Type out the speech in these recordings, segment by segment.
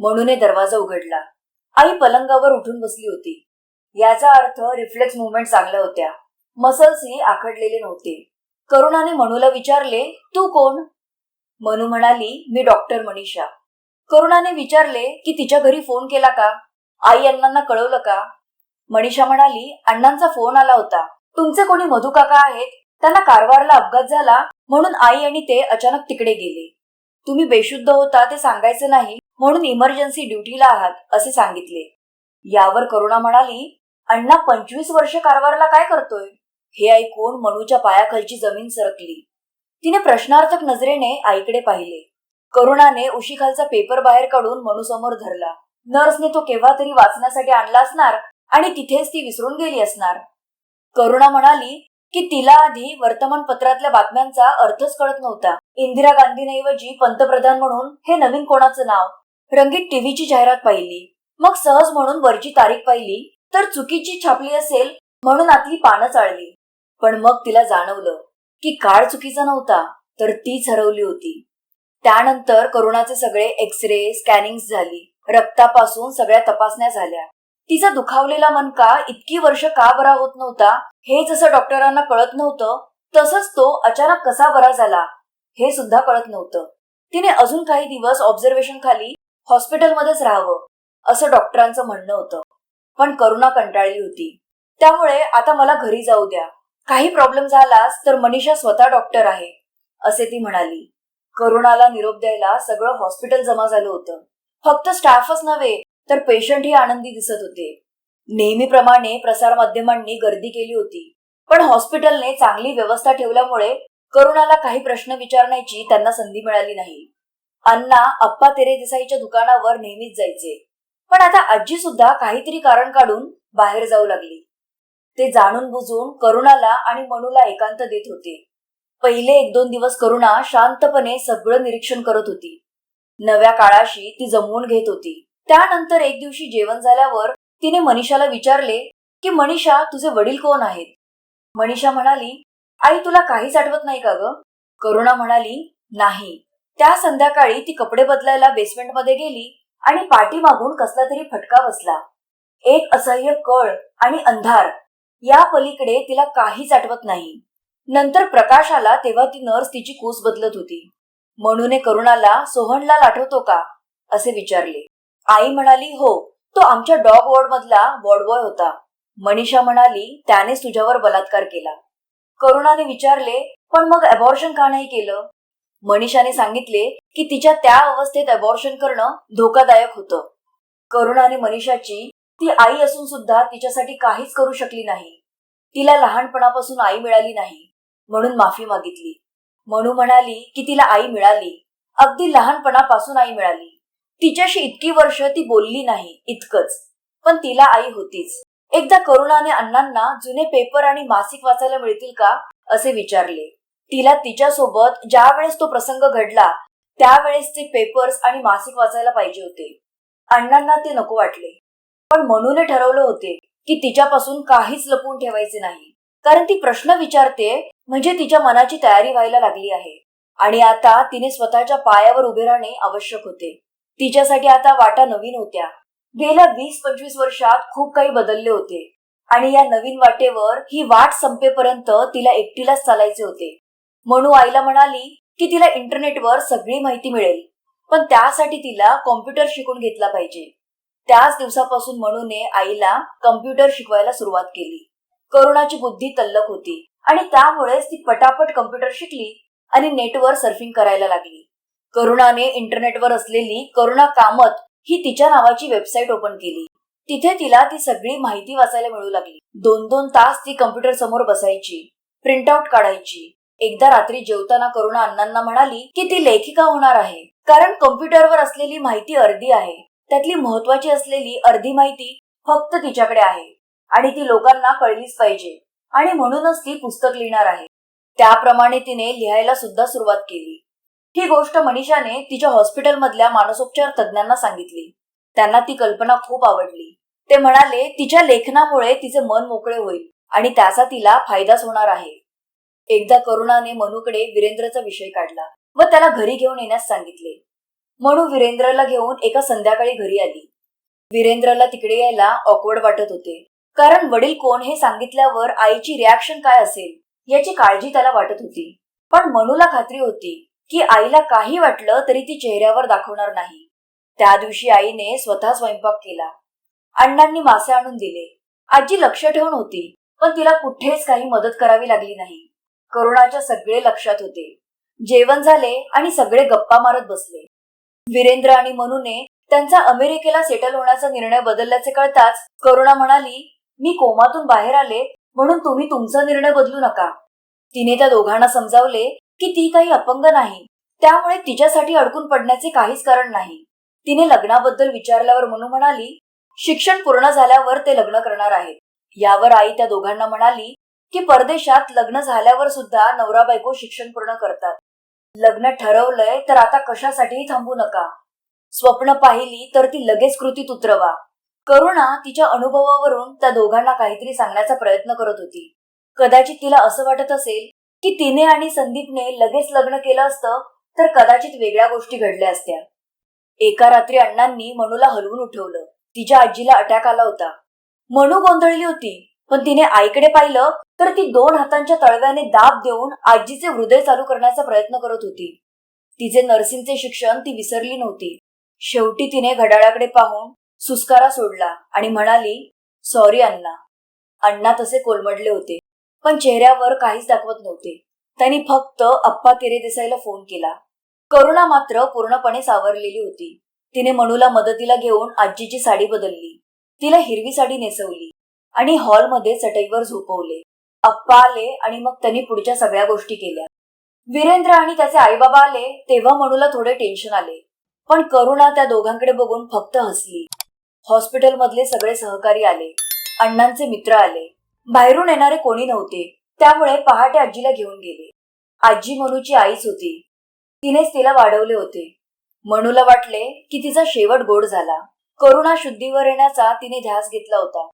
म्हणूने दरवाजा उघडला. आई पलंगावर उठून बसली होती. याचा अर्थ रिफ्लेक्स मुवमेंट चांगल्या होत्या. मसल्स ही आखडलेले नव्हते. करुणाने मनूला विचारले तू कोण? मनू म्हणाली मी डॉक्टर मनीषा. करुणाने विचारले की तिच्या घरी फोन केला का? आई अण्णांना कळवलं का? मनीषा म्हणाली अण्णांचा फोन आला होता. तुमचे कोणी मधुकाका आहेत? त्यांना कारवारला अपघात झाला म्हणून आई आणि ते अचानक तिकडे गेले. तुम्ही बेशुद्ध होता ते सांगायचं नाही म्हणून इमर्जन्सी ड्युटीला आहात असे सांगितले. यावर करुणा म्हणाली अण्णा पंचवीस वर्ष कारभारला काय करतोय? हे ऐकून मनूच्या पायाखालची जमीन सरकली. तिने प्रश्नार्थक नजरेने आईकडे पाहिले. करुणाने उशीखालचा पेपर बाहेर काढून मनू समोर धरला. नर्सने तो केव्हा तरी वाचण्यासाठी आणला असणार आणि तिथेच ती विसरून गेली असणार. करुणा म्हणाली की तिला आधी वर्तमानपत्रातल्या बातम्यांचा अर्थच कळत नव्हता. इंदिरा गांधींऐवजी पंतप्रधान म्हणून हे नवीन कोणाचं नाव? रंगीत टीव्हीची जाहिरात पाहिली. मग सहज म्हणून वरची तारीख पाहिली तर चुकीची छापली असेल म्हणून आतली पानं चाळली. पण मग तिला जाणवलं की काळ चुकीचा नव्हता तर तीच हरवली होती. त्यानंतर करोनाचे सगळे एक्स रे स्कॅनिंग झाली. रक्तापासून सगळ्या तपासण्या झाल्या. तिचा दुखावलेला मनका इतकी वर्ष का बरा होत नव्हता हे जसं डॉक्टरांना कळत नव्हतं तसंच तो अचानक कसा बरा झाला हे सुद्धा कळत नव्हतं. तिने अजून काही दिवस ऑब्झर्वेशन खाली हॉस्पिटलमध्येच राहावं असं डॉक्टरांचं म्हणणं होतं. पण करुणा कंटाळली होती. त्यामुळे आता मला घरी जाऊ द्या. काही प्रॉब्लेम झालाच तर मनीषा स्वतः डॉक्टर आहे असे ती म्हणाली. करुणाला निरोप द्यायला सगळं हॉस्पिटल जमा झालं होतं. फक्त स्टाफच नव्हे तर पेशंटही आनंदी दिसत होते. नेहमीप्रमाणे प्रसारमाध्यमांनी गर्दी केली होती. पण हॉस्पिटलने चांगली व्यवस्था ठेवल्यामुळे करुणाला काही प्रश्न विचारण्याची त्यांना संधी मिळाली नाही. अण्णा अप्पा तेरे देसाईच्या दुकानावर नेहमीच जायचे. पण आता आजी सुद्धा काहीतरी कारण काढून बाहेर जाऊ लागली. ते जाणून बुजून करुणाला आणि मनूला एकांत देत होते. पहिले एक दोन दिवस करुणा शांतपणे सगळं निरीक्षण करत होती. नव्या काळाशी ती जमवून घेत होती. त्यानंतर एक दिवशी जेवण झाल्यावर तिने मनीषाला विचारले की मनीषा तुझे वडील कोण आहेत? मनीषा म्हणाली आई तुला काहीच आठवत नाही का ग? करुणा म्हणाली नाही. त्या संध्याकाळी ती कपडे बदलायला बेसमेंटमध्ये गेली आणि पाठीमागून कसला तरी फटका बसला. एक असह्य कळ आणि अंधार या पलीकडे तिला काहीच आठवत नाही. नंतर प्रकाश आला तेव्हा ती नर्स तिची कूस बदलत होती. म्हणून करुणाला सोहनलाल आठवतो का? असे विचारले. आई म्हणाली हो तो आमच्या डॉग वॉर्ड मधला वॉर्डबॉय होता. मनीषा म्हणाली त्यानेच तुझ्यावर बलात्कार केला. करुणाने विचारले पण मग अबॉर्शन का नाही केलं? मनीषाने सांगितले की तिच्या त्या अवस्थेत अबॉर्शन करणं धोकादायक होतं. करुणाने मनीषाची ती आई असून सुद्धा तिच्यासाठी काहीच करू शकली नाही. तिला लहानपणापासून आई मिळाली नाही. म्हणून माफी मागितली. म्हणू म्हणाली की तिला आई मिळाली. अगदी लहानपणापासून आई मिळाली. तिच्याशी इतकी वर्ष ती बोलली नाही इतकंच. पण तिला आई होतीच. एकदा करुणाने अण्णांना जुने पेपर आणि मासिक वाचायला मिळतील का? असे विचारले. तिला तिच्यासोबत ज्या वेळेस तो प्रसंग घडला त्यावेळेसचे पेपर्स आणि मासिक वाचायला पाहिजे होते. अण्णांना ते नको वाटले. पण मनूने ठरवलं होते की तिच्यापासून काहीच लपवून ठेवायचे नाही. कारण ती प्रश्न विचारते म्हणजे तिच्या मनाची तयारी व्हायला लागली आहे. आणि आता तिने स्वतःच्या पायावर उभे राहणे आवश्यक होते. तिच्यासाठी आता वाटा नवीन होत्या. गेल्या वीस पंचवीस वर्षात खूप काही बदलले होते. आणि या नवीन वाटेवर ही वाट संपेपर्यंत तिला एकटीलाच चालायचे होते. म्हणू आईला म्हणाली की तिला इंटरनेटवर सगळी माहिती मिळेल. पण त्यासाठी तिला कॉम्प्युटर शिकून घेतला पाहिजे. त्याच दिवसापासून म्हणूने आईला कम्प्युटर शिकवायला सुरुवात केली. करुणाची बुद्धी तल्लक होती. आणि त्यामुळेच ती पटापट कम्प्युटर शिकली आणि नेटवर सर्फिंग करायला लागली. करुणाने इंटरनेटवर असलेली करुणा कामत ही तिच्या नावाची वेबसाईट ओपन केली. तिथे तिला ती सगळी माहिती वाचायला मिळू लागली. दोन दोन तास ती कम्प्युटर समोर बसायची प्रिंटआउट काढायची. एकदा रात्री जेवताना करुणा अण्णांना म्हणाली की ती लेखिका होणार आहे कारण कम्प्युटरवर असलेली माहिती अर्धी आहे. त्यातली महत्वाची असलेली अर्धी माहिती फक्त तिच्याकडे आहे आणि ती लोकांना कळलीच पाहिजे आणि म्हणूनच ती पुस्तक लिहिणार आहे. त्याप्रमाणे तिने लिहायला सुद्धा सुरुवात केली. ही गोष्ट मनीषाने तिच्या हॉस्पिटलमधल्या मानसोपचार तज्ज्ञांना सांगितली. त्यांना ती कल्पना खूप आवडली. ते म्हणाले तिच्या लेखनामुळे तिचे मन मोकळे होईल आणि त्याचा तिला फायदाच होणार आहे. एकदा करुणाने मनूकडे वीरेंद्रचा विषय काढला व त्याला घरी घेऊन येण्यास सांगितले. मनू वीरेंद्रला घेऊन एका संध्याकाळी घरी आली. वीरेंद्रला तिकडे यायला ऑकवर्ड वाटत होते. कारण वडील कोण हे सांगितल्यावर आईची रिॲक्शन काय असेल याची काळजी त्याला वाटत होती. पण मनूला खात्री होती की आईला काही वाटलं तरी ती चेहऱ्यावर दाखवणार नाही. त्या दिवशी आईने स्वतः स्वयंपाक केला. अण्णांनी मासे आणून दिले. आजी लक्ष ठेवून होती पण तिला कुठेच काही मदत करावी लागली नाही. करुणाच्या सगळे लक्षात होते. जेवण झाले आणि सगळे गप्पा मारत बसले. वीरेंद्र आणि मनूने त्यांचा अमेरिकेला सेटल होण्याचा निर्णय बदलल्याचे कळताच करुणा म्हणाली मी कोमातून बाहेर आले म्हणून तुम्ही तुमचा निर्णय बदलू नका. तिने त्या दोघांना समजावले की ती काही अपंग नाही त्यामुळे तिच्यासाठी अडकून पडण्याचे काहीच कारण नाही. तिने लग्नाबद्दल विचारल्यावर मनू म्हणाली शिक्षण पूर्ण झाल्यावर ते लग्न करणार आहेत. यावर आई त्या दोघांना म्हणाली की परदेशात लग्न झाल्यावर सुद्धा नवरा बायको शिक्षण पूर्ण करतात. लग्न ठरवलंय तर आता कशासाठीही थांबू नका. स्वप्न पाहिली तर ती लगेच कृतीत उतरवा. करुणा तिच्या अनुभवावरून त्या दोघांना काहीतरी सांगण्याचा प्रयत्न करत होती. कदाचित तिला असं वाटत असेल की तिने आणि संदीपने लगेच लग्न केलं असतं तर कदाचित वेगळ्या गोष्टी घडल्या असत्या. एका रात्री अण्णांनी मनूला हलवून उठवलं. तिच्या आजीला अटॅक आला होता. मनू गोंधळली होती पण तिने आईकडे पाहिलं तर ती दोन हातांच्या तळव्याने दाब देऊन आजीचे हृदय चालू करण्याचा प्रयत्न करत होती. तिचे नर्सिंगचे शिक्षण ती विसरली नव्हती. शेवटी तिने घड्याळाकडे पाहून सुस्कारा सोडला आणि म्हणाली सॉरी अण्णा. अण्णा तसे कोलमडले होते. पण चेहऱ्यावर काहीच दाखवत नव्हते. त्यांनी फक्त अप्पा किरे देसाईला फोन केला. करुणा मात्र पूर्णपणे सावरलेली होती. तिने मनूला मदतीला घेऊन आजीची साडी बदलली. तिला हिरवी साडी नेसवली आणि हॉलमध्ये चटईवर झोपवले. अप्पा आले आणि मग त्यांनी पुढच्या सगळ्या गोष्टी केल्या. वीरेंद्र आणि त्याचे आईबाबा आले तेव्हा मनूला थोडे टेन्शन आले. पण करुणा त्या दोघांकडे बघून फक्त हसली. हॉस्पिटलमधले सगळे सहकारी आले. अण्णांचे मित्र आले. बाहेरून येणारे कोणी नव्हते. त्यामुळे पहाटे आजीला घेऊन गेले. आजी मनूची आईच होती. तिनेच तिला वाढवले होते. मनूला वाटले की तिचा शेवट गोड झाला. करुणा शुद्धीवर येण्याचा तिने ध्यास घेतला होता.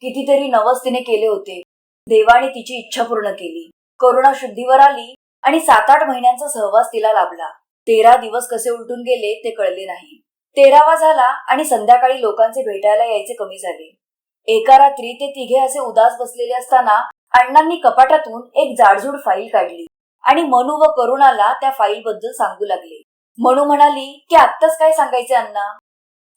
कितीतरी नवस तिने केले होते. देवाने तिची इच्छा पूर्ण केली. करुणा शुद्धीवर आली आणि सात आठ महिन्यांचा सहवास तिला लाभला. तेरा दिवस कसे उलटून गेले ते कळले नाही. तेरावा झाला आणि संध्याकाळी लोकांचे भेटायला यायचे कमी झाले. एका रात्री ते तिघे असे उदास बसलेले असताना अण्णांनी कपाटातून एक जाडजूड फाईल काढली आणि मनू व करुणाला त्या फाईल बद्दल सांगू लागले. मनू म्हणाली की आत्ताच काय सांगायचे अण्णा?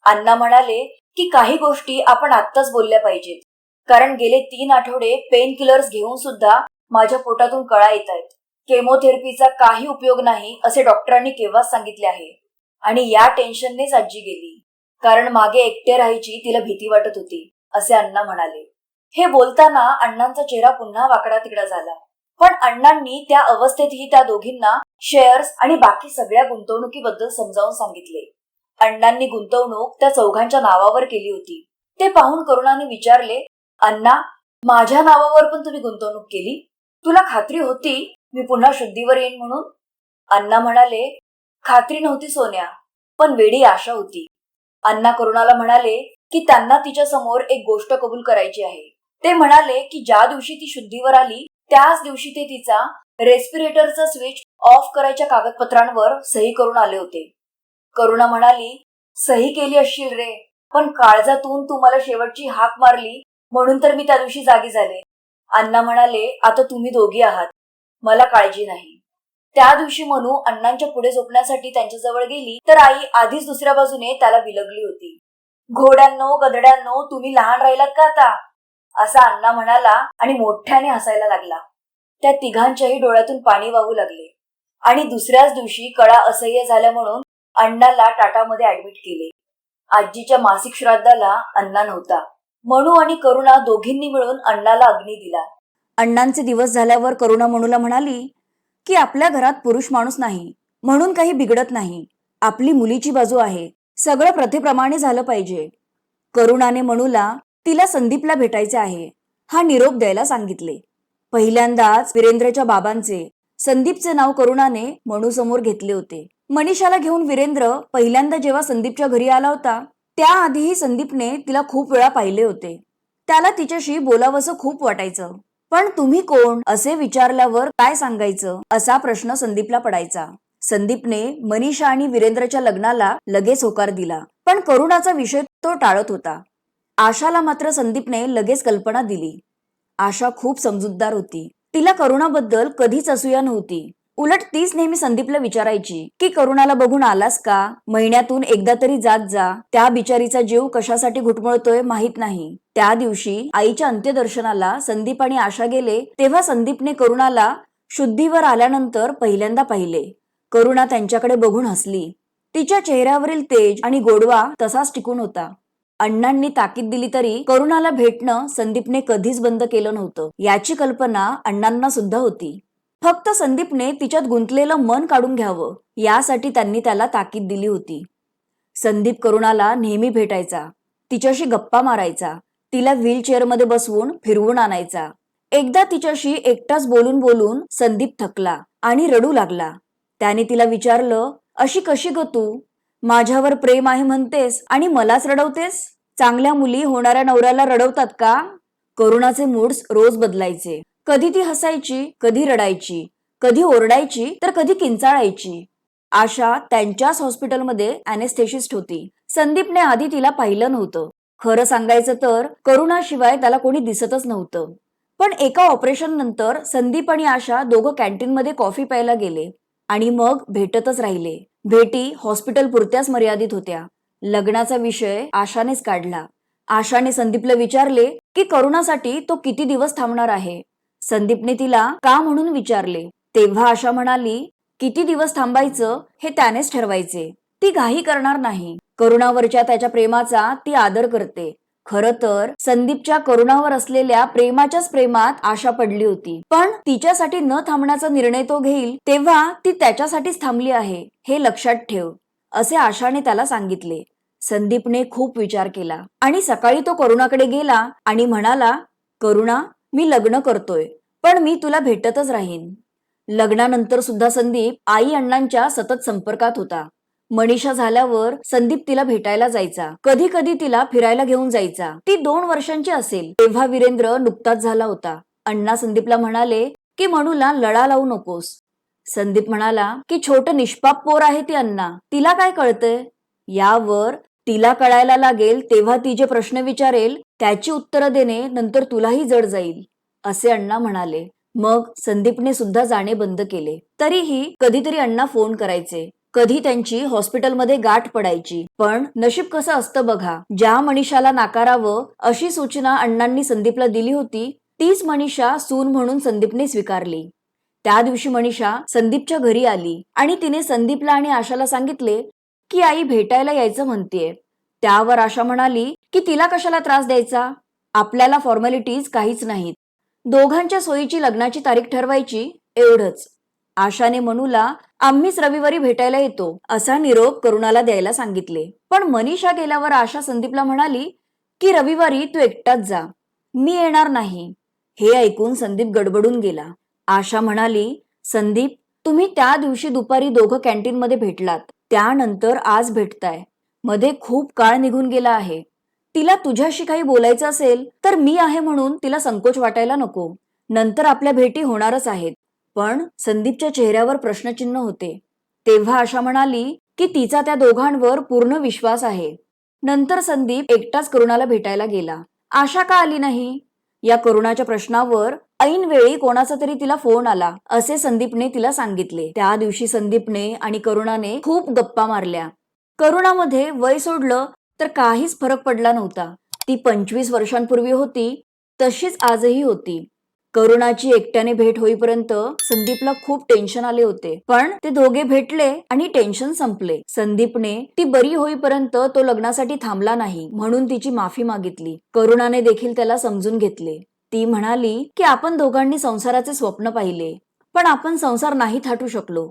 अण्णा म्हणाले की काही गोष्टी आपण आत्ताच बोलल्या पाहिजेत. कारण गेले तीन आठवडे पेन किलर्स घेऊन सुद्धा माझ्या पोटातून कळा येत आहेत. केमोथेरपीचा काही उपयोग नाही असे डॉक्टरांनी केव्हाच सांगितले आहे. आणि या टेन्शननेच आजी गेली. कारण मागे एकटे राहायची तिला भीती वाटत होती. असे अण्णा म्हणाले. हे बोलताना अण्णांचा चेहरा पुन्हा वाकडा तिकडा झाला. पण अण्णांनी त्या अवस्थेतही त्या दोघींना शेअर्स आणि बाकी सगळ्या गुंतवणुकीबद्दल समजावून सांगितले. अण्णांनी गुंतवणूक त्या चौघांच्या नावावर केली होती. ते पाहून करुणाने विचारले अण्णा माझ्या नावावर पण तुम्ही गुंतवणूक केली? तुला खात्री होती मी पुन्हा शुद्धीवर येईन म्हणून? अण्णा म्हणाले खात्री नव्हती सोन्या पण वेडी आशा होती. अण्णा करुणाला म्हणाले की त्यांना तिच्या समोर एक गोष्ट कबूल करायची आहे. ते म्हणाले की ज्या दिवशी ती शुद्धीवर आली त्याच दिवशी ते तिचा रेस्पिरेटरचा स्विच ऑफ करायच्या कागदपत्रांवर सही करून आले होते. करुणा म्हणाली सही केली असशील रे पण काळजातून तू मला शेवटची हाक मारली म्हणून तर मी त्या दिवशी जागी झाले. अण्णा म्हणाले आता तुम्ही दोघी आहात मला काळजी नाही. त्या दिवशी मनू अण्णांच्या पुढे झोपण्यासाठी त्यांच्याजवळ गेली तर आई आधीच दुसऱ्या बाजूने त्याला विलगली होती. घोड्यांनो गदड्यांनो तुम्ही लहान राहिलात का आता? असा अण्णा म्हणाला आणि मोठ्याने हसायला लागला. त्या तिघांच्याही डोळ्यातून पाणी वाहू लागले. आणि दुसऱ्याच दिवशी कळा असह्य झाल्या म्हणून अण्णाला टाटामध्ये ऍडमिट केले. आजीच्या मासिक श्राद्धाला अण्णा नव्हता. मनू आणि करुणा दोघींनी मिळून अण्णाला अग्नी दिला. अण्णांचे दिवस झाल्यावर करुणा मनूला म्हणाली की आपल्या घरात पुरुष माणूस नाही म्हणून काही बिघडत नाही. आपली मुलीची बाजू आहे. सगळं प्रथेप्रमाणे झालं पाहिजे. करुणाने मनूला तिला संदीपला भेटायचे आहे हा निरोप द्यायला सांगितले. पहिल्यांदाच वीरेंद्रच्या बाबांचे संदीपचे नाव करुणाने मनू समोर घेतले होते. मनीषाला घेऊन वीरेंद्र पहिल्यांदा जेव्हा संदीपच्या घरी आला होता त्याआधीही संदीपने तिला खूप वेळा पाहिले होते. त्याला तिच्याशी बोलावंसं खूप वाटायचं. पण तुम्ही कोण? असे विचारल्यावर काय सांगायचं? असा प्रश्न संदीपला पडायचा. संदीपने मनीषा आणि वीरेंद्रच्या लग्नाला लगेच होकार दिला. पण करुणाचा विषय तो टाळत होता. आशाला मात्र संदीपने लगेच कल्पना दिली. आशा खूप समजूतदार होती. तिला करुणाबद्दल कधीच असूया नव्हती. उलट तीच नेहमी संदीपला विचारायची की करुणाला बघून आलास का? महिन्यातून एकदा तरी जात जा. त्या बिचारीचा जीव कशासाठी घुटमळतोय माहीत नाही. त्या दिवशी आईच्या अंत्यदर्शनाला संदीप आणि आशा गेले तेव्हा संदीपने करुणाला शुद्धीवर आल्यानंतर पहिल्यांदा पाहिले. करुणा त्यांच्याकडे बघून हसली. तिच्या चेहऱ्यावरील तेज आणि गोडवा तसाच टिकून होता. अण्णांनी ताकीद दिली तरी करुणाला भेटणं संदीपने कधीच बंद केलं नव्हतं. याची कल्पना अण्णांना सुद्धा होती. फक्त संदीपने तिच्यात गुंतलेलं मन काढून घ्यावं यासाठी त्यांनी त्याला ताकीद दिली होती. संदीप करुणाला नेहमी भेटायचा. तिच्याशी गप्पा मारायचा. तिला व्हीलचेअरमध्ये बसवून फिरवून आणायचा. एकदा तिच्याशी एकटाच बोलून बोलून संदीप थकला आणि रडू लागला. त्याने तिला विचारलं अशी कशी ग तू? माझ्यावर प्रेम आहे म्हणतेस आणि मलाच रडवतेस? चांगल्या मुली होणाऱ्या नवऱ्याला रडवतात का? करुणाचे मूड्स रोज बदलायचे. कधी ती हसायची कधी रडायची. कधी ओरडायची तर कधी किंचाळायची. आशा त्यांच्याच हॉस्पिटलमध्ये अनेस्थेशिस्ट होती. संदीपने आधी तिला पाहिलं नव्हतं. खरं सांगायचं तर करुणाशिवाय त्याला कोणी दिसतच नव्हतं. पण एका ऑपरेशन नंतर संदीप आणि आशा दोघं कॅन्टीनमध्ये कॉफी प्यायला गेले. आणि मग भेटतच राहिले. भेटी हॉस्पिटल पुरत्याच मर्यादित होत्या. लग्नाचा विषय आशानेच काढला. आशाने संदीपला विचारले की करुणासाठी तो किती दिवस थांबणार आहे? संदीपने तिला का म्हणून विचारले? तेव्हा आशा म्हणाली किती दिवस थांबायचं हे त्यानेच ठरवायचे. ती घाई करणार नाही. करुणावरच्या त्याच्या प्रेमाचा ती आदर करते. खर तर संदीपच्या करुणावर असलेल्या प्रेमाच्याच प्रेमात आशा पडली होती. पण तिच्यासाठी न थांबण्याचा निर्णय तो घेईल तेव्हा ती त्याच्यासाठीच थांबली आहे हे लक्षात ठेव असे आशाने त्याला सांगितले. संदीपने खूप विचार केला आणि सकाळी तो करुणाकडे गेला आणि म्हणाला करुणा मी लग्न करतोय पण मी तुला भेटतच राहीन. लग्नानंतर सुद्धा संदीप आई अण्णांच्या सतत संपर्कात होता. मनीषा झाल्यावर संदीप तिला भेटायला जायचा. कधी कधी तिला फिरायला घेऊन जायचा. ती दोन वर्षांची असेल. तेव्हा वीरेंद्र नुकताच झाला होता. अण्णा संदीपला म्हणाले की म्हणूला लळा लावू नकोस. संदीप म्हणाला की छोट निष्पाप पोर आहे ती अण्णा. तिला काय कळतंय? यावर तिला कळायला लागेल तेव्हा ती जे प्रश्न विचारेल त्याची उत्तरं देणे नंतर तुलाही जड जाईल असे अण्णा म्हणाले. मग संदीपने सुद्धा जाणे बंद केले. तरीही कधीतरी अण्णा फोन करायचे. कधी त्यांची हॉस्पिटलमध्ये गाठ पडायची. पण नशीब कसं असतं बघा. ज्या मनीषाला नाकारावं अशी सूचना अण्णांनी संदीपला दिली होती तीच मनीषा सून म्हणून संदीपने स्वीकारली. त्या दिवशी मनीषा संदीपच्या घरी आली आणि तिने संदीपला आणि आशाला सांगितले की आई भेटायला यायचं म्हणतेय. त्यावर आशा म्हणाली की तिला कशाला त्रास द्यायचा? आपल्याला फॉर्मॅलिटीज काहीच नाहीत. दोघांच्या सोयीची लग्नाची तारीख ठरवायची एवढंच. आशाने मनूला आम्हीच रविवारी भेटायला येतो असा निरोप करुणाला द्यायला सांगितले. पण मनीषा गेल्यावर आशा संदीपला म्हणाली की रविवारी तू एकटाच जा मी येणार नाही. हे ऐकून संदीप गडबडून गेला. आशा म्हणाली संदीप तुम्ही त्या दिवशी दुपारी दोघं कॅन्टीन मध्ये भेटलात त्यानंतर आज भेटताय. मध्ये खूप काळ निघून गेला आहे. तिला तुझ्याशी काही बोलायचं असेल तर मी आहे म्हणून तिला संकोच वाटायला नको. नंतर आपल्या भेटी होणारच आहेत. पण संदीपच्या चेहऱ्यावर प्रश्नचिन्ह होते. तेव्हा आशा म्हणाली की तिचा त्या दोघांवर पूर्ण विश्वास आहे. नंतर संदीप एकटाच करुणाला भेटायला गेला. आशा का आली नाही? या करुणाच्या प्रश्नावर ऐन वेळी कोणाचा तरी तिला फोन आला असे संदीपने तिला सांगितले. त्या दिवशी संदीपने आणि करुणाने खूप गप्पा मारल्या. करुणामध्ये वय सोडलं तर काहीच फरक पडला नव्हता. ती पंचवीस वर्षांपूर्वी होती तशीच आजही होती. करुणाची एकट्याने भेट होईपर्यंत संदीपला खूप टेन्शन आले होते. पण ते दोघे भेटले आणि टेन्शन संपले. संदीपने ती बरी होईपर्यंत तो लग्नासाठी थांबला नाही म्हणून तिची माफी मागितली. करुणाने देखील त्याला समजून घेतले. ती म्हणाली की आपण दोघांनी संसाराचे स्वप्न पाहिले पण आपण संसार नाही थाटू शकलो.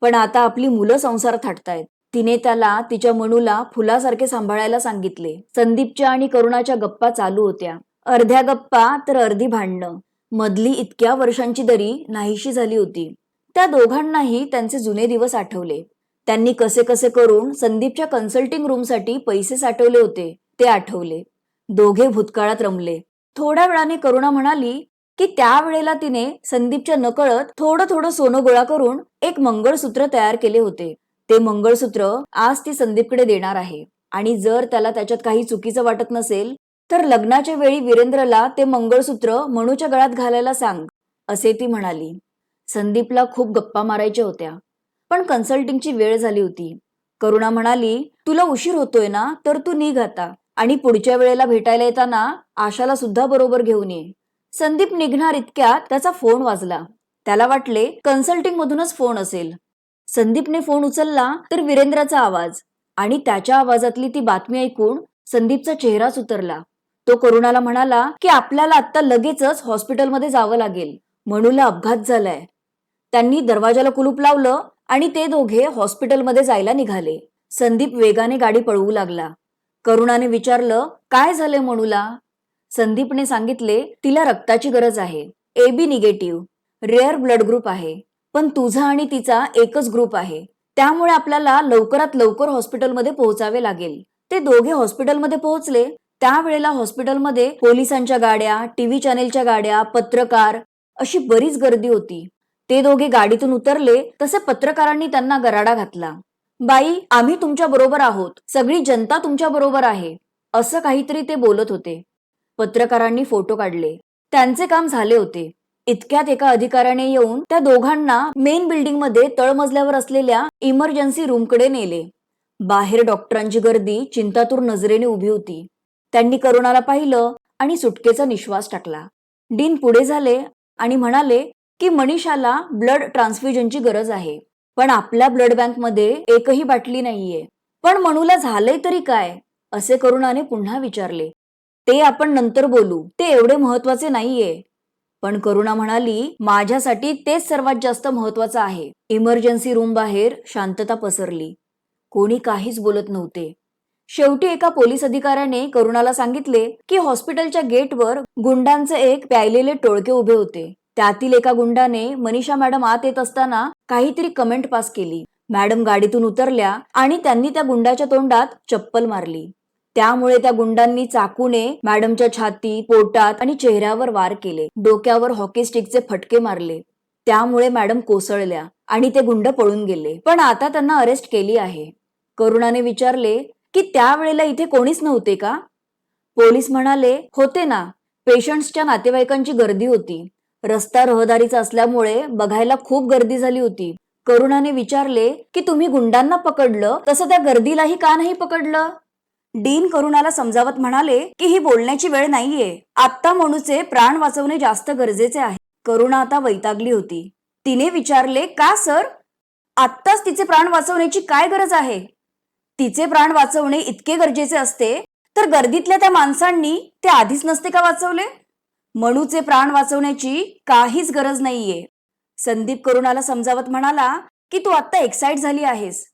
पण आता आपली मुलं संसार थाटतायत. तिने त्याला तिच्या मनूला फुलासारखे सांभाळायला सांगितले. संदीपच्या आणि करुणाच्या गप्पा चालू होत्या. अर्ध्या गप्पा तर अर्धी भांडणं. मधली इतक्या वर्षांची दरी नाहीशी झाली होती. त्या दोघांनाही त्यांचे जुने दिवस आठवले. त्यांनी कसे कसे करून संदीपच्या कन्सल्टिंग रूमसाठी पैसे साठवले होते ते आठवले. दोघे भूतकाळात रमले. थोड्या वेळाने करुणा म्हणाली की त्यावेळेला तिने संदीपच्या नकळत थोडं थोडं सोनं गोळा करून एक मंगळसूत्र तयार केले होते. ते मंगळसूत्र आज ती संदीपकडे देणार आहे. आणि जर त्याला त्याच्यात काही चुकीचं वाटत नसेल तर लग्नाच्या वेळी वीरेंद्रला ते मंगळसूत्र मनूच्या गळ्यात घालायला सांग असे ती म्हणाली. संदीपला खूप गप्पा मारायच्या होत्या. पण कन्सल्टिंगची वेळ झाली होती. करुणा म्हणाली तुला उशीर होतोय ना तर तू निघ आता. आणि पुढच्या वेळेला भेटायला येताना आशाला सुद्धा बरोबर घेऊन ये. संदीप निघणार इतक्यात त्याचा फोन वाजला. त्याला वाटले कन्सल्टिंग मधूनच फोन असेल. संदीपने फोन उचलला तर वीरेंद्राचा आवाज. आणि त्याच्या आवाजातली ती बातमी ऐकून संदीपचा चेहराच उतरला तो करुणाला म्हणाला की आपल्याला आता लगेचच हॉस्पिटलमध्ये जावं लागेल. म्हणूला अपघात झालाय. त्यांनी दरवाजाला कुलूप लावलं आणि ते दोघे हॉस्पिटलमध्ये जायला निघाले. संदीप वेगाने गाडी पळवू लागला. करुणाने विचारलं काय झाले म्हणूला संदीपने सांगितले तिला रक्ताची गरज आहे. A B negative. Rare blood group आहे. पण तुझा आणि तिचा एकच ग्रुप आहे. त्यामुळे आपल्याला लवकरात लवकर हॉस्पिटलमध्ये पोहोचावे लागेल. ते दोघे हॉस्पिटलमध्ये पोहोचले. त्यावेळेला हॉस्पिटलमध्ये पोलिसांच्या गाड्या टीव्ही चॅनेलच्या गाड्या पत्रकार अशी बरीच गर्दी होती. ते दोघे गाडीतून उतरले तसे पत्रकारांनी त्यांना गराडा घातला. बाई आम्ही तुमच्या बरोबर आहोत. सगळी जनता तुमच्या बरोबर आहे. असं काहीतरी ते बोलत होते. पत्रकारांनी फोटो काढले. त्यांचे काम झाले होते. इतक्यात एका अधिकाऱ्याने येऊन त्या दोघांना मेन बिल्डिंगमध्ये तळमजल्यावर असलेल्या इमर्जन्सी रूमकडे नेले. बाहेर डॉक्टरांची गर्दी चिंतातूर नजरेने उभी होती. त्यांनी करुणाला पाहिलं आणि सुटकेचा निश्वास टाकला. डीन पुढे झाले आणि म्हणाले की मनीषाला ब्लड ट्रान्सफ्युजनची गरज आहे. पण आपल्या ब्लड बँकमध्ये एकही बाटली नाहीये. पण मनूला झालंय तरी काय? असे करुणाने पुन्हा विचारले. ते आपण नंतर बोलू. ते एवढे महत्त्वाचे नाहीये. पण करुणा म्हणाली माझ्यासाठी तेच सर्वात जास्त महत्वाचं आहे. इमर्जन्सी रूम बाहेर शांतता पसरली. कोणी काहीच बोलत नव्हते. शेवटी एका पोलीस अधिकाऱ्याने करुणाला सांगितले की हॉस्पिटलच्या गेटवर गुंडांचे एक प्यायलेले टोळके उभे होते. त्यातील एका गुंडाने मनीषा मॅडम आत येत असताना काहीतरी कमेंट पास केली. मॅडम गाडीतून उतरल्या आणि त्यांनी त्या गुंडाच्या तोंडात चप्पल मारली. त्यामुळे त्या गुंडांनी चाकूने मॅडमच्या छाती पोटात आणि चेहऱ्यावर वार केले. डोक्यावर हॉकी स्टिकचे फटके मारले. त्यामुळे मॅडम कोसळल्या आणि ते गुंड पळून गेले. पण आता त्यांना अरेस्ट केली आहे. करुणाने विचारले की त्यावेळेला इथे कोणीच नव्हते का? पोलीस म्हणाले होते ना. पेशंट्सच्या नातेवाईकांची गर्दी होती. रस्ता रहदारीचा असल्यामुळे बघायला खूप गर्दी झाली होती. करुणाने विचारले की तुम्ही गुंडांना पकडलं? तसं त्या गर्दीलाही का नाही पकडलं? डीन करुणाला समजावत म्हणाले की ही बोलण्याची वेळ नाहीये. आत्ता मनूचे प्राण वाचवणे जास्त गरजेचे आहे. करुणा आता वैतागली होती. तिने विचारले का सर? आत्ताच तिचे प्राण वाचवण्याची काय गरज आहे? तिचे प्राण वाचवणे इतके गरजेचे असते तर गर्दीतल्या त्या माणसांनी ते आधीच नसते का वाचवले? मनूचे प्राण वाचवण्याची काहीच गरज नाहीये. संदीप करुणाला समजावत म्हणाला की तू आता एक्साइट झाली आहेस.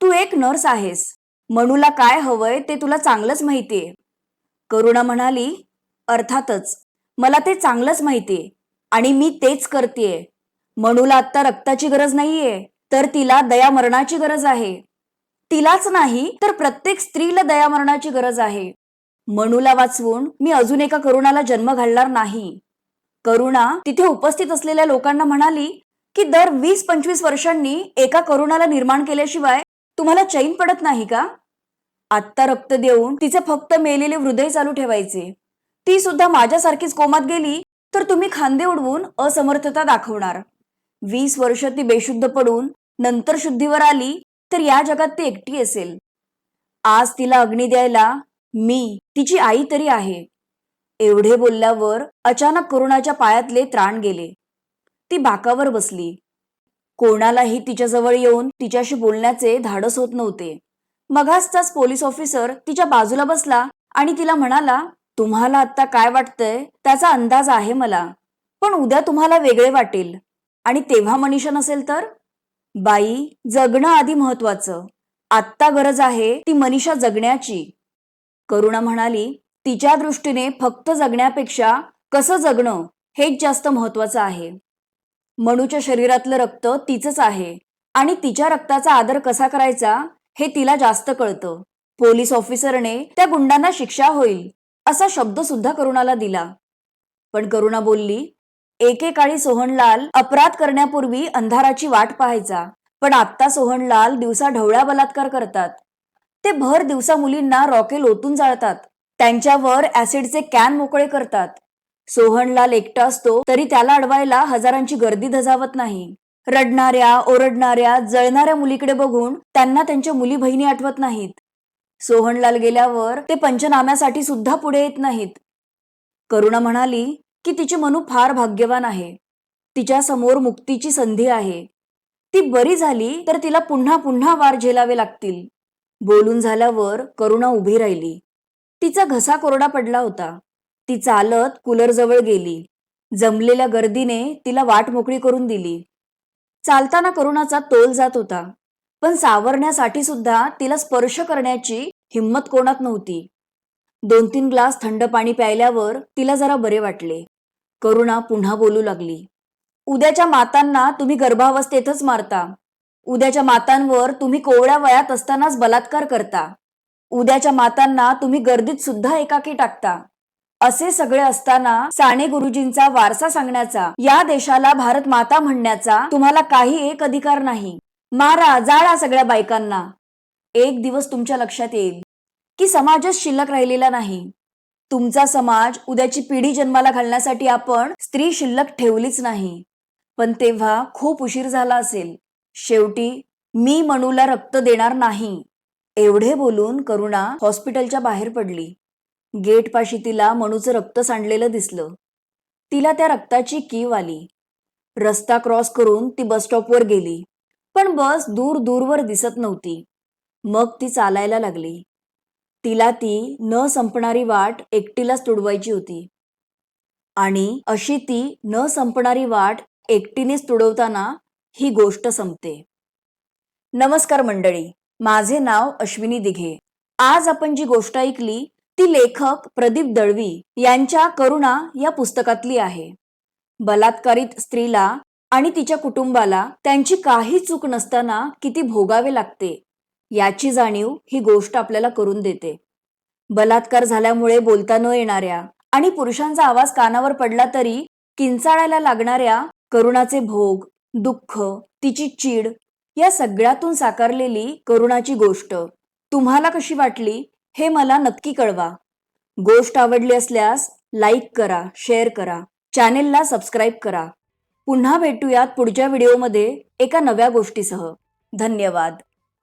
तू एक नर्स आहेस. मनूला काय हवंय ते तुला चांगलंच माहितीये. करुणा म्हणाली अर्थातच मला ते चांगलंच माहितीये आणि मी तेच करतेय. मनूला आत्ता रक्ताची गरज नाहीये तर तिला दया मरणाची गरज आहे. तिलाच नाही तर प्रत्येक स्त्रीला दया मरणाची गरज आहे. मनूला वाचवून मी अजून एका करुणाला जन्म घालणार नाही. करुणा तिथे उपस्थित असलेल्या लोकांना म्हणाली की दर वीस पंचवीस वर्षांनी एका करुणाला निर्माण केल्याशिवाय तुम्हाला चैन पडत नाही का? आत्ता रक्त देऊन तिचे फक्त मेलेले हृदय चालू ठेवायचे. ती सुद्धा माझ्यासारखीच कोमात गेली तर तुम्ही खांदे उडवून असमर्थता दाखवणार. वीस वर्ष ती बेशुद्ध पडून नंतर शुद्धीवर आली तर या जगात ती एकटी असेल. आज तिला अग्नी द्यायला मी तिची आई तरी आहे. एवढे बोलल्यावर अचानक करुणाच्या पायातले त्राण गेले. ती बाकावर बसली. कोणालाही तिच्याजवळ येऊन तिच्याशी बोलण्याचे धाडस होत नव्हते. मघासचाच पोलीस ऑफिसर तिच्या बाजूला बसला आणि तिला म्हणाला तुम्हाला आता काय वाटतंय त्याचा अंदाज आहे मला. पण उद्या तुम्हाला वेगळे वाटेल. आणि तेव्हा मनीषा नसेल तर? बाई जगणं आधी महत्वाचं आत्ता गरज आहे ती मनीषा जगण्याची. करुणा म्हणाली तिच्या दृष्टीने फक्त जगण्यापेक्षा कसं जगणं हेच जास्त महत्वाचं आहे. मनूच्या शरीरातलं रक्त तिचंच आहे आणि तिच्या रक्ताचा आदर कसा करायचा हे तिला जास्त कळतं. पोलीस ऑफिसरने त्या गुंडांना शिक्षा होईल असा शब्द सुद्धा करुणाला दिला. पण करुणा बोलली एकेकाळी सोहनलाल अपराध करण्यापूर्वी अंधाराची वाट पाहायचा. पण आता सोहनलाल दिवसा ढवळ्या बलात्कार करतात. ते भर दिवसा मुलींना रॉकेल ओतून जाळतात. त्यांच्यावर ऍसिडचे कॅन मोकळे करतात. सोहनलाल एकटा असतो तरी त्याला अडवायला हजारांची गर्दी धजावत नाही. रडणाऱ्या ओरडणाऱ्या जळणाऱ्या मुलीकडे बघून त्यांना त्यांच्या मुली बहिणी आठवत नाहीत. सोहनलाल गेल्यावर ते पंचनाम्यासाठी सुद्धा पुढे येत नाहीत. करुणा म्हणाली की तिची मनू फार भाग्यवान आहे. तिच्या समोर मुक्तीची संधी आहे. ती बरी झाली तर तिला पुन्हा पुन्हा वार झेलावे लागतील. बोलून झाल्यावर करुणा उभी राहिली. तिचा घसा कोरडा पडला होता. ती चालत कूलरजवळ गेली. जमलेल्या गर्दीने तिला वाट मोकळी करून दिली. चालताना करुणाचा तोल जात होता. पण सावरण्यासाठी सुद्धा तिला स्पर्श करण्याची हिंमत कोणात नव्हती. दोन तीन ग्लास थंड पाणी प्यायल्यावर तिला जरा बरे वाटले. करुणा पुन्हा बोलू लागली. उद्याच्या मातांना तुम्ही गर्भावस्थेतच मारता. उद्याच्या मातांवर तुम्ही कोवळ्या वयात असतानाच बलात्कार करता. उद्याच्या मातांना तुम्ही गर्दीत सुद्धा एकाकी टाकता. असे सगळे असताना साने गुरुजींचा वारसा सांगण्याचा या देशाला भारत माता म्हणण्याचा तुम्हाला काही एक अधिकार नाही. मारा जाळा सगळ्या बायकांना. एक दिवस तुमच्या लक्षात येईल. की समाजच शिल्लक राहिलेला नाही. तुमचा समाज उद्याची पिढी जन्माला घालण्यासाठी आपण स्त्री शिल्लक ठेवलीच नाही. पण तेव्हा खूप उशीर झाला असेल. शेवटी मी मनूला रक्त देणार नाही. एवढे बोलून करुणा हॉस्पिटलच्या बाहेर पडली. गेटपाशी तिला मनूचं रक्त सांडलेलं दिसलं. तिला त्या रक्ताची कीव आली. रस्ता क्रॉस करून ती बस स्टॉपवर गेली. पण बस दूर दूरवर दिसत नव्हती. मग ती चालायला लागली. तिला ती न संपणारी वाट एकटीलाच तुडवायची होती. आणि अशी ती न संपणारी वाट एकटीनेच तुडवताना ही गोष्ट संपते. नमस्कार मंडळी माझे नाव अश्विनी दिघे. आज आपण जी गोष्ट ऐकली ती लेखक प्रदीप दळवी यांच्या करुणा या पुस्तकातली आहे. बलात्कारित स्त्रीला आणि तिच्या कुटुंबाला त्यांची काही चूक नसताना किती भोगावे लागते याची जाणीव ही गोष्ट आपल्याला करून देते. बलात्कार झाल्यामुळे बोलता न येणाऱ्या आणि पुरुषांचा आवाज कानावर पडला तरी किंचाळायला लागणाऱ्या करुणाचे भोग दुःख तिची चीड या सगळ्यातून साकारलेली करुणाची गोष्ट. तुम्हाला कशी वाटली हे मला नक्की कळवा. गोष्ट आवडली असल्यास लाईक करा शेअर करा चॅनेलला सबस्क्राईब करा. पुन्हा भेटूयात पुढच्या व्हिडिओमध्ये एका नव्या गोष्टीसह. धन्यवाद.